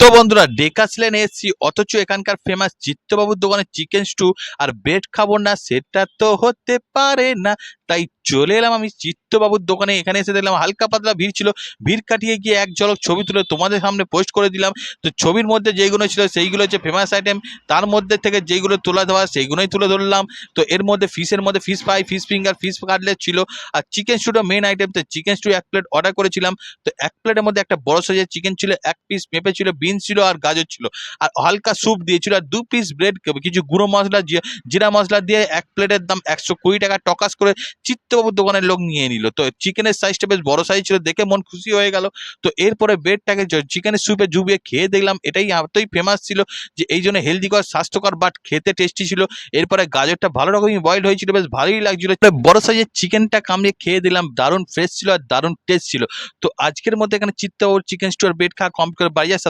তো বন্ধুরা ডেকাস লেনে এসছি অথচ এখানকার ফেমাস চিত্তবাবুর দোকানে চিকেন স্টু আর ব্রেড খাব না, সেটা তো হতে পারে না। তাই চলে এলাম আমি চিত্তবাবুর দোকানে। এখানে এসে দেখলাম হালকা পাতলা ভিড় ছিল। ভিড় কাটিয়ে গিয়ে এক ঝলক ছবি তুলে তোমাদের সামনে পোস্ট করে দিলাম। তো ছবির মধ্যে যেইগুলো ছিল, সেইগুলো হচ্ছে ফেমাস আইটেম তার মধ্যে থেকে যেইগুলো তোলা দেওয়া, সেইগুলোই তুলে ধরলাম। তো এর মধ্যে ফিশের মধ্যে fish fry fish finger fish cutlet ছিল। আর চিকেন স্টুটা মেন আইটেম তো চিকেন স্টু এক প্লেট অর্ডার করেছিলাম। তো এক প্লেটের মধ্যে একটা বড় সাইজের চিকেন ছিল, এক পিস পেঁপে ছিল বিনস ছিল আর গাজর ছিল। আর হালকা স্যুপ দিয়েছিল। আর দু পিস ব্রেড কিছু গুঁড়ো মশলা জিরা মশলা দিয়ে এক প্লেটের দাম একশো কুড়ি টাকা টকাস করে চিত্তবাবুর দোকানের লোক নিয়ে নিল। তো চিকেনের সাইজটা বেশ বড় সাইজ ছিল। দেখে মন খুশি হয়ে গেল। তো এরপরে ব্রেডটাকে চিকেনের স্যুপে ডুবিয়ে খেয়ে দেখলাম, এটাই এতই ফেমাস ছিল যে এই জন্য হেলদিকর স্বাস্থ্যকর বাট খেতে টেস্টি ছিল। এরপরে গাজরটা ভালো রকমই বয়েল হয়েছিল, বেশ ভালোই লাগছিল। বড় সাইজের চিকেনটা কামড়িয়ে খেয়ে দিলাম। দারুণ ফ্রেশ ছিল আর দারুণ টেস্ট ছিল। তো আজকের মধ্যে এখানে চিত্তবাবুর চিকেন স্টোর বেড খাওয়া কমপ্লিট করে বাড়ি আসা